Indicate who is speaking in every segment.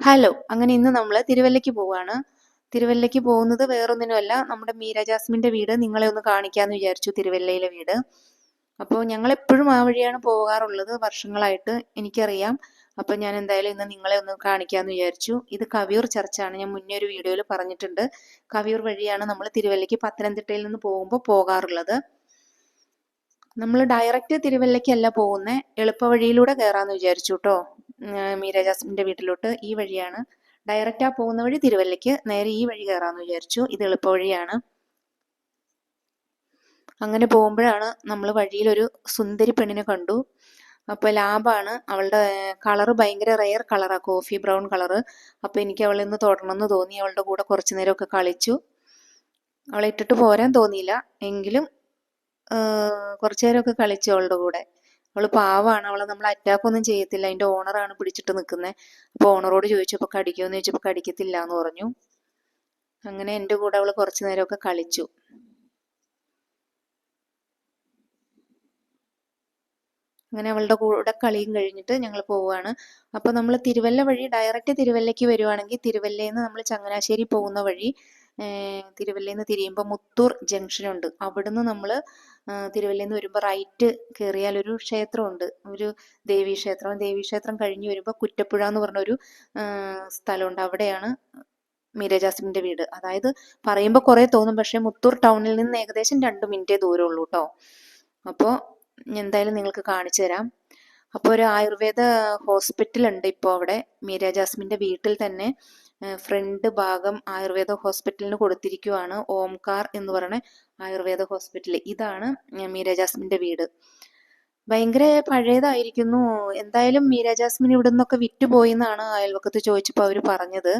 Speaker 1: Hello അങ്ങനെ ഇന്ന് നമ്മൾ തിരുവല്ലയ്ക്ക് പോവാണ്. തിരുവല്ലയ്ക്ക് പോകുന്നത് വേറൊന്നിനുമല്ല. നമ്മുടെ മീര ജാസ്മിന്റെ വീട്. നിങ്ങളെ ഒന്ന് കാണിക്കാമെന്ന് വിചാരിച്ചു തിരുവല്ലയിലെ വീട്. അപ്പോൾ ഞങ്ങൾ എപ്പോഴും ആ വഴിയാണ് പോകാറുള്ളത് വർഷങ്ങളായിട്ട് എനിക്കറിയാം. അപ്പോൾ ഞാൻ എന്തായാലും ഇന്ന് നിങ്ങളെ ഒന്ന് കാണിക്കാമെന്ന് വിചാരിച്ചു. ഇത് കവിയൂർ ചർച്ചാണ്. ഞാൻ മുന്നേ ഒരു വീഡിയോയിൽ പറഞ്ഞിട്ടുണ്ട്. കവിയൂർ വഴിയാണ് നമ്മൾ തിരുവല്ലയ്ക്ക് പത്തനംതിട്ടയിൽ നിന്ന് പോകുമ്പോൾ പോകാറുള്ളത്. നമ്മൾ ഡയറക്റ്റ് തിരുവല്ലയ്ക്കല്ല പോകുന്നത് എളുപ്പവഴിയിലൂടെ കയറാമെന്ന് വിചാരിച്ചു കേട്ടോ മീര ജാസ്മിന്റെ വീട്ടിലോട്ട് ഈ വഴിയാണ്. ഡയറക്റ്റാ പോകുന്ന വഴി തിരുവല്ലയ്ക്ക് നേരെ ഈ വഴി കയറാമെന്ന് വിചാരിച്ചു. ഇത് എളുപ്പവഴിയാണ് അങ്ങനെ പോകുമ്പോഴാണ് നമ്മൾ വഴിയിലൊരു സുന്ദരി പെണ്ണിനെ കണ്ടു. അപ്പോൾ ലാബാണ് അവളുടെ കളർ ഭയങ്കര റെയർ കളറാണ് കോഫി ബ്രൗൺ കളറ്. അപ്പോൾ എനിക്ക് അവളെ ഇന്ന് തൊടണമെന്ന് തോന്നി. അവളുടെ കൂടെ കുറച്ച് നേരമൊക്കെ കളിച്ചു. അവളെ ഇട്ടിട്ട് പോരാൻ തോന്നിയില്ല. എങ്കിലും കുറച്ചു നേരമൊക്കെ കളിച്ചു അവളുടെ കൂടെ. അവൾ പാവാണ്. അവളെ നമ്മൾ അറ്റാക്ക് ഒന്നും ചെയ്യത്തില്ല. അതിന്റെ ഓണറാണ് പിടിച്ചിട്ട് നിൽക്കുന്നത് അപ്പോൾ ഓണറോട് ചോദിച്ചപ്പോൾ കടിക്കുമെന്ന് ചോദിച്ചപ്പോൾ കടിക്കത്തില്ല എന്ന് പറഞ്ഞു. അങ്ങനെ എന്റെ കൂടെ അവൾ കുറച്ചു നേരമൊക്കെ കളിച്ചു. അങ്ങനെ അവളുടെ കൂടെ കളിയും കഴിഞ്ഞിട്ട് ഞങ്ങൾ പോവുകയാണ് അപ്പോൾ നമ്മൾ തിരുവല്ല വഴി ഡയറക്റ്റ് തിരുവല്ലയ്ക്ക് വരുവാണെങ്കിൽ തിരുവല്ലയിൽ നിന്ന് നമ്മൾ ചങ്ങനാശ്ശേരി പോകുന്ന വഴി തിരുവല്ലയിൽ നിന്ന് തിരിയുമ്പോൾ മുത്തൂർ ജംഗ്ഷനുണ്ട്. അവിടുന്ന് നമ്മൾ തിരുവല്ലയിൽ നിന്ന് വരുമ്പോൾ റൈറ്റ് കയറിയാൽ ഒരു ക്ഷേത്രമുണ്ട്. ഒരു ദേവീക്ഷേത്രം ദേവീക്ഷേത്രം കഴിഞ്ഞ് വരുമ്പോൾ കുറ്റപ്പുഴ എന്ന് പറഞ്ഞൊരു സ്ഥലമുണ്ട്. അവിടെയാണ് മീര ജാസ്മിന്റെ വീട്. അതായത് പറയുമ്പോൾ കുറേ തോന്നും. പക്ഷേ മുത്തൂർ ടൗണിൽ നിന്ന് ഏകദേശം രണ്ട് മിനിറ്റേ ദൂരമുള്ളൂ കേട്ടോ അപ്പോൾ എന്തായാലും നിങ്ങൾക്ക് കാണിച്ചു തരാം. അപ്പോൾ ഒരു ആയുർവേദ ഹോസ്പിറ്റൽ ഉണ്ട് ഇപ്പോൾ അവിടെ. മീര ജാസ്മിന്റെ വീട്ടിൽ തന്നെ. ഫ്രണ്ട് ഭാഗം ആയുർവേദ ഹോസ്പിറ്റലിന് കൊടുത്തിരിക്കുവാണ്. ഓംകാർ എന്ന് പറയുന്ന ആയുർവേദ ഹോസ്പിറ്റൽ. ഇതാണ് മീര ജാസ്മിന്റെ വീട്. ഭയങ്കര പഴയതായിരിക്കുന്നു. എന്തായാലും മീര ജാസ്മിൻ ഇവിടെ നിന്നൊക്കെ വിറ്റുപോയി എന്നാണ് അയൽവക്കത്ത് ചോദിച്ചപ്പോൾ അവർ പറഞ്ഞത്.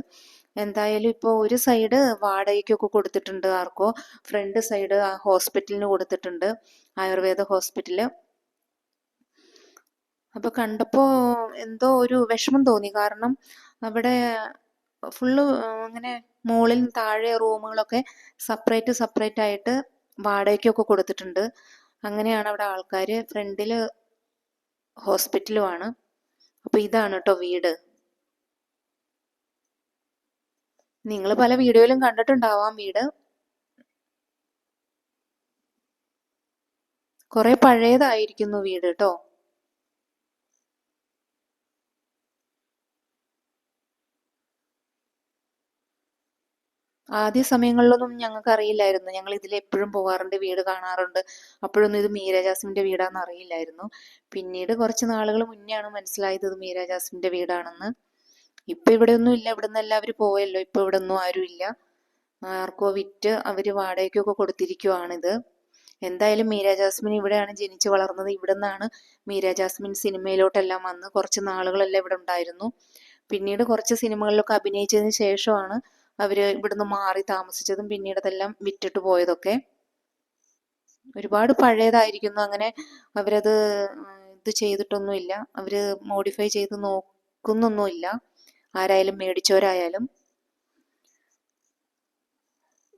Speaker 1: എന്തായാലും ഇപ്പോൾ ഒരു സൈഡ് വാടകയ്ക്കൊക്കെ കൊടുത്തിട്ടുണ്ട് ആർക്കോ ഫ്രണ്ട് സൈഡ് ആ ഹോസ്പിറ്റലിന് കൊടുത്തിട്ടുണ്ട് ആയുർവേദ ഹോസ്പിറ്റൽ. അപ്പോൾ കണ്ടപ്പോൾ എന്തോ ഒരു വിഷമം തോന്നി. കാരണം അവിടെ ഫുള്ള് അങ്ങനെ മുകളിൽ താഴെ റൂമുകളൊക്കെ സെപ്പറേറ്റ് സെപ്പറേറ്റ് ആയിട്ട് വാടകയ്ക്കൊക്കെ കൊടുത്തിട്ടുണ്ട്. അങ്ങനെയാണ് അവിടെ ആൾക്കാർ ഫ്രണ്ടിൽ ഹോസ്പിറ്റലുമാണ്. അപ്പോൾ ഇതാണ് കേട്ടോ വീട്. നിങ്ങൾ പല വീഡിയോയിലും കണ്ടിട്ടുണ്ടാവാം വീട്. കുറെ പഴയതായിരിക്കുന്നു വീട് കേട്ടോ ആദ്യ സമയങ്ങളിലൊന്നും ഞങ്ങൾക്ക് അറിയില്ലായിരുന്നു ഞങ്ങൾ ഇതിൽ എപ്പോഴും പോകാറുണ്ട് വീട് കാണാറുണ്ട്. അപ്പോഴൊന്നും ഇത് മീര ജാസ്മിന്റെ വീടാണെന്ന് അറിയില്ലായിരുന്നു. പിന്നീട് കുറച്ച് നാളുകൾ മുന്നെയാണ് മനസ്സിലായത് ഇത് മീര ജാസ്മിന്റെ വീടാണെന്ന്. ഇപ്പൊ ഇവിടെ ഒന്നും ഇല്ല. ഇവിടെ നിന്ന് എല്ലാവരും പോയല്ലോ. ഇപ്പൊ ഇവിടെ ഒന്നും ആരും ഇല്ല. ആർക്കോ വിറ്റ് അവർ വാടകയ്ക്കൊക്കെ കൊടുത്തിരിക്കുവാണിത്. എന്തായാലും മീര ജാസ്മിൻ ഇവിടെയാണ് ജനിച്ചു വളർന്നത്. ഇവിടെ നിന്നാണ് മീര ജാസ്മിൻ സിനിമയിലോട്ടെല്ലാം വന്ന് കുറച്ച് നാളുകളെല്ലാം ഇവിടെ ഉണ്ടായിരുന്നു. പിന്നീട് കുറച്ച് സിനിമകളിലൊക്കെ അഭിനയിച്ചതിന് ശേഷമാണ് അവർ ഇവിടുന്ന് മാറി താമസിച്ചതും പിന്നീട് അതെല്ലാം വിറ്റിട്ട് പോയതൊക്കെ. ഒരുപാട് പഴയതായിരിക്കുന്നു. അങ്ങനെ അവരത് ഇത് ചെയ്തിട്ടൊന്നുമില്ല. അവർ മോഡിഫൈ ചെയ്ത് നോക്കുന്നൊന്നുമില്ല. ആരായാലും മേടിച്ചവരായാലും.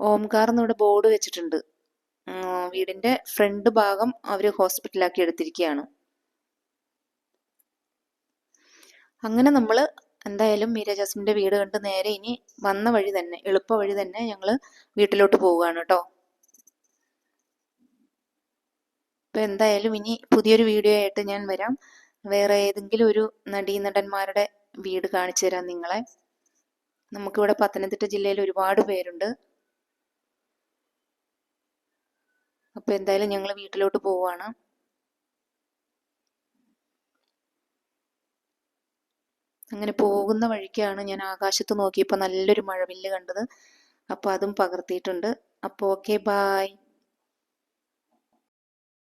Speaker 1: ഓംകാർ എന്നിവിടെ ബോർഡ് വെച്ചിട്ടുണ്ട്. വീടിന്റെ ഫ്രണ്ട് ഭാഗം അവർ ഹോസ്പിറ്റലാക്കി എടുത്തിരിക്കുകയാണ്. അങ്ങനെ നമ്മൾ എന്തായാലും മീര ജാസ്മിന്റെ വീട് കണ്ട് നേരെ ഇനി വന്ന വഴി തന്നെ എളുപ്പ വഴി തന്നെ ഞങ്ങൾ വീട്ടിലോട്ട് പോവുകയാണ് കേട്ടോ. അപ്പൊ എന്തായാലും ഇനി പുതിയൊരു വീഡിയോ ആയിട്ട് ഞാൻ വരാം. വേറെ ഏതെങ്കിലും ഒരു നടീനടന്മാരുടെ വീട് കാണിച്ചു തരാം നിങ്ങളെ. നമുക്കിവിടെ പത്തനംതിട്ട ജില്ലയിൽ ഒരുപാട് പേരുണ്ട്. അപ്പൊ എന്തായാലും ഞങ്ങൾ വീട്ടിലോട്ട് പോവാണ് അങ്ങനെ പോകുന്ന വഴിക്കാണ് ഞാൻ ആകാശത്ത് നോക്കിയപ്പോൾ നല്ലൊരു മഴവില്ല് കണ്ടത്. അപ്പോൾ അതും പകർത്തിയിട്ടുണ്ട്. അപ്പോൾ ഓക്കെ ബായ്